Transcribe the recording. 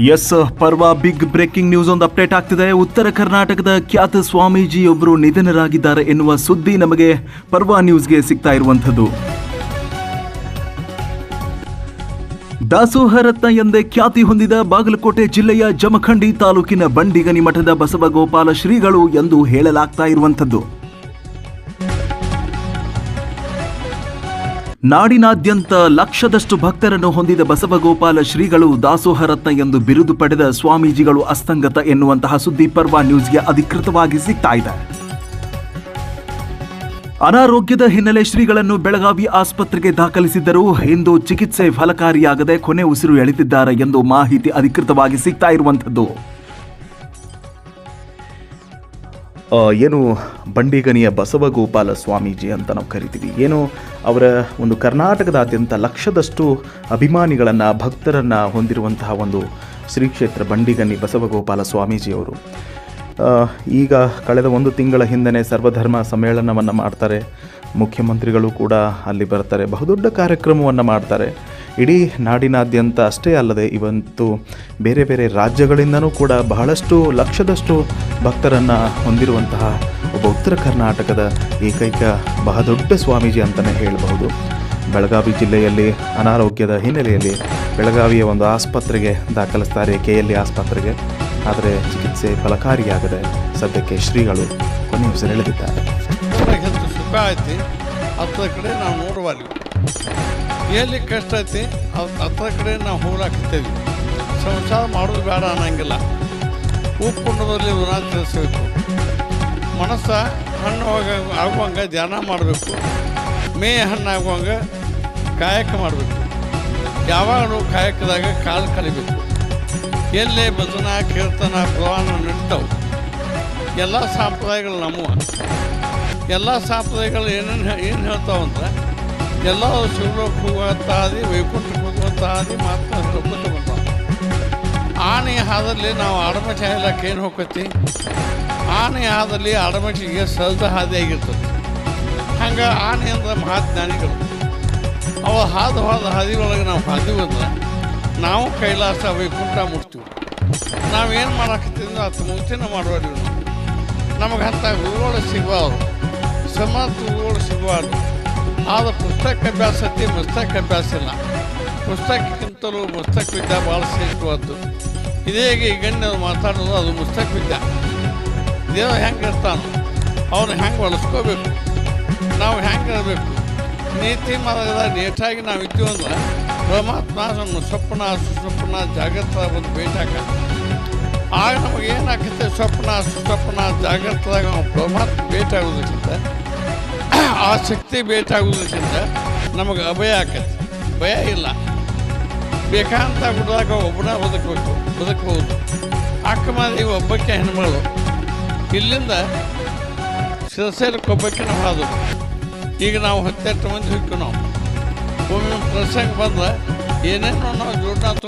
S ಪರ್ವ big breaking news ಒಂದು update ಆಗ್ತಿದೆ. ಉತ್ತರ ಕರ್ನಾಟಕದ ಖ್ಯಾತ ಸ್ವಾಮೀಜಿಯೊಬ್ಬರು ನಿಧನರಾಗಿದ್ದಾರೆ ಎನ್ನುವ ಸುದ್ದಿ ನಮಗೆ ಪರ್ವ ನ್ಯೂಸ್ಗೆ ಸಿಗ್ತಾ ಇರುವಂಥದ್ದು. ದಾಸೋಹರತ್ನ ಎಂದೇ ಖ್ಯಾತಿ ಹೊಂದಿದ ಬಾಗಲಕೋಟೆ ಜಿಲ್ಲೆಯ ಜಮಖಂಡಿ ತಾಲೂಕಿನ ಬಂಡಿಗನಿ ಮಠದ ಬಸವಗೋಪಾಲ ಶ್ರೀಗಳು ಎಂದು ಹೇಳಲಾಗ್ತಾ ಇರುವಂಥದ್ದು. ನಾಡಿನಾದ್ಯಂತ ಲಕ್ಷದಷ್ಟು ಭಕ್ತರನ್ನು ಹೊಂದಿದ ಬಸವಗೋಪಾಲ ಶ್ರೀಗಳು ದಾಸೋಹರತ್ನ ಎಂದು ಬಿರುದು ಪಡೆದ ಸ್ವಾಮೀಜಿಗಳು ಅಸ್ತಂಗತ ಎನ್ನುವಂತಹ ಸುದ್ದಿ ಪರ್ವ ನ್ಯೂಸ್ಗೆ ಅಧಿಕೃತವಾಗಿ ಸಿಗ್ತಾ ಇದೆ. ಅನಾರೋಗ್ಯದ ಹಿನ್ನೆಲೆ ಶ್ರೀಗಳನ್ನು ಬೆಳಗಾವಿ ಆಸ್ಪತ್ರೆಗೆ ದಾಖಲಿಸಿದ್ದರೂ ಇಂದು ಚಿಕಿತ್ಸೆ ಫಲಕಾರಿಯಾಗದೆ ಕೊನೆ ಉಸಿರು ಎಳೆದಿದ್ದಾರೆ ಎಂದು ಮಾಹಿತಿ ಅಧಿಕೃತವಾಗಿ ಸಿಗ್ತಾ ಇರುವಂಥದ್ದು. ಏನು ಬಂಡಿಗನಿಯ ಬಸವಗೋಪಾಲ ಸ್ವಾಮೀಜಿ ಅಂತ ನಾವು ಕರಿತೀವಿ. ಏನು ಅವರ ಒಂದು ಕರ್ನಾಟಕದಾದ್ಯಂತ ಲಕ್ಷದಷ್ಟು ಅಭಿಮಾನಿಗಳನ್ನು, ಭಕ್ತರನ್ನು ಹೊಂದಿರುವಂತಹ ಒಂದು ಶ್ರೀ ಕ್ಷೇತ್ರ ಬಂಡಿಗನಿ ಬಸವಗೋಪಾಲ ಸ್ವಾಮೀಜಿಯವರು. ಈಗ ಕಳೆದ ಒಂದು ತಿಂಗಳ ಹಿಂದೆ ಸರ್ವಧರ್ಮ ಸಮ್ಮೇಳನವನ್ನು ಮಾಡ್ತಾರೆ. ಮುಖ್ಯಮಂತ್ರಿಗಳು ಕೂಡ ಅಲ್ಲಿ ಬರ್ತಾರೆ. ಬಹುದೊಡ್ಡ ಕಾರ್ಯಕ್ರಮವನ್ನು ಮಾಡ್ತಾರೆ. ಇಡೀ ನಾಡಿನಾದ್ಯಂತ ಅಷ್ಟೇ ಅಲ್ಲದೆ ಇವತ್ತು ಬೇರೆ ಬೇರೆ ರಾಜ್ಯಗಳಿಂದನೂ ಕೂಡ ಬಹಳಷ್ಟು ಲಕ್ಷದಷ್ಟು ಭಕ್ತರನ್ನು ಹೊಂದಿರುವಂತಹ ಒಬ್ಬ ಉತ್ತರ ಕರ್ನಾಟಕದ ಏಕೈಕ ಬಹುದೊಡ್ಡ ಸ್ವಾಮೀಜಿ ಅಂತಲೇ ಹೇಳಬಹುದು. ಬೆಳಗಾವಿ ಜಿಲ್ಲೆಯಲ್ಲಿ ಅನಾರೋಗ್ಯದ ಹಿನ್ನೆಲೆಯಲ್ಲಿ ಬೆಳಗಾವಿಯ ಒಂದು ಆಸ್ಪತ್ರೆಗೆ ದಾಖಲಿಸ್ತಾರೆ ಕೆ ಎಲ್ ಇ ಆಸ್ಪತ್ರೆಗೆ. ಆದರೆ ಚಿಕಿತ್ಸೆ ಫಲಕಾರಿಯಾಗದೆ ಸದ್ಯಕ್ಕೆ ಶ್ರೀಗಳು ಕೊನೆಯ ಹೆಸರು ಸುಖ ಐತಿ ಕಡೆ ನಾವು ನೋಡುವಲ್ಲಿ ಎಲ್ಲಿ ಕಷ್ಟ ಐತಿ? ಅದು ಹತ್ರ ಕಡೆ ನಾವು ಹೋಗ್ಲಾಕ್ತೇವೆ ಸಂಸಾರ ಮಾಡೋದು ಬೇಡ ಅನ್ನೋಂಗಿಲ್ಲ. ಉಪ್ಪುಂಡದಲ್ಲಿ ಋಣ ತಿಳಿಸ್ಬೇಕು ಮನಸ್ಸ ಹಣ್ಣು ಹೋಗ ಆಗುವಂಗೆ ಧ್ಯಾನ ಮಾಡಬೇಕು. ಮೇ ಹಣ್ಣು ಆಗುವಂಗೆ ಕಾಯಕ ಮಾಡಬೇಕು. ಯಾವಾಗಲೂ ಕಾಯಕದಾಗ ಕಾಲು ಕಲಿಬೇಕು. ಎಲ್ಲಿ ಭಜನ, ಕೀರ್ತನ ಪ್ರವಾಹ ನಡೀತಾವೆ. ಎಲ್ಲ ಸಂಪ್ರದಾಯಗಳು ನಮ್ಮ ಎಲ್ಲ ಸಂಪ್ರದಾಯಗಳು ಏನೇನು ಏನು ಹೇಳ್ತಾವಂದ್ರೆ ಎಲ್ಲ ಶಿವಲೋಕ ಹೋಗುವಂಥ ಹಾದಿ ವೈಕುಂಠಕ್ಕೆ ಹೋಗುವಂಥ ಹಾದಿ ಮಾತ್ರ ಹೇಳ್ಕೊತ ಬಂದಾವ ಆನೆ ಹಾದಲ್ಲಿ ನಾವು ಆಡಮಚ ಇಲಾಖೆ ಏನು ಹೋಗತಿ ಆನೆ ಹಾದಲ್ಲಿ ಆಡಮಚಿಗೆ ಸಲ್ದ ಹಾದಿ ಆಗಿರ್ತದೆ. ಹಂಗೆ ಆನೆ ಅಂದ್ರೆ ಮಹಾಜ್ಞಾನಿಗಳು. ಅವ ಹಾದು ಹಾದ ಹಾದಿ ಒಳಗೆ ನಾವು ಹಾದಿ ಬಂದ್ರೆ ನಾವು ಕೈಲಾಸ ವೈಕುಂಠ ಮುಟ್ತೀವಿ ನಾವೇನು ಮಾಡಾಕತ್ತಿದ್ವಿ ಅದು ಮುಂಚೆನ ನಾವು ನಮಗೆ ಅಂಥ ಗುರುಗಳು ಸಿಗಬಾರ್ದು ಸಮರ್ಥ ಗುರುಗಳು ಸಿಗುವರು ಆದ ಪುಸ್ತಕ ಅಭ್ಯಾಸ ಐತಿ ಪುಸ್ತಕ ಅಭ್ಯಾಸ ಇಲ್ಲ ಪುಸ್ತಕಕ್ಕಿಂತಲೂ ಪುಸ್ತಕ ವಿದ್ಯೆ ಭಾಳ ಶ್ರೇಷ್ಠವಾದ್ದು ಇದೇ ಈ ಗಣ್ಯರು ಮಾತಾಡೋದು ಅದು ಪುಸ್ತಕ ವಿದ್ಯೆ ದೇವ ಹೆಂಗೆ ಇರ್ತಾನೆ ಅವನು ಹೆಂಗೆ ಬಳಸ್ಕೋಬೇಕು ನಾವು ಹೆಂಗೆ ಇರಬೇಕು ನೀತಿ ಮಾರ್ಗದ ನೇಟಾಗಿ ನಾವು ಇದ್ದೀವಿ ಅಂದ್ರೆ ಪರಮಾತ್ಮ ನಮ್ಮ ಸ್ವಪ್ನ ಸುಸ್ವಪ್ನ ಜಾಗೃತ ಒಂದು ಭೇಟಾಕ ಆಗ ನಮಗೆ ಏನಾಗುತ್ತೆ ಸ್ವಪ್ನ ಸುಸ್ವಪ್ನ ಜಾಗೃತದಾಗ ನಾವು ಪರಮಾತ್ಮ ಭೇಟಾಗೋದಕ್ಕಿಂತ ಆ ಶಕ್ತಿ ಭೇಟಾಗೋದಕ್ಕಿಂತ ನಮಗೆ ಅಭಯ ಆಕತ್ತೆ. ಭಯ ಇಲ್ಲ. ಬೇಕಾಂತ ಗುಡ್ದಾಗ ಒಬ್ಬನ ಬದುಕಬೇಕು ಬದುಕಬಹುದು ಅಕ್ಕಮಾದೇವಿ ಒಬ್ಬಕ್ಕೆ ಹೆಣ್ಮಗಳು. ಇಲ್ಲಿಂದ ಒಬ್ಬಕ್ಕೆ ನಾವು ಹಾದು. ಈಗ ನಾವು ಹತ್ತೆಟ್ಟು ಮಂದಿ ಹೋಗ್ತೀವಿ ನಾವು. ಒಮ್ಮೆ ಪ್ರಸಂಗ ಬಂದ್ರೆ ಏನೇನೋ ನಾವು ಜೋಡ್ನ ತೊಗೊಂಡು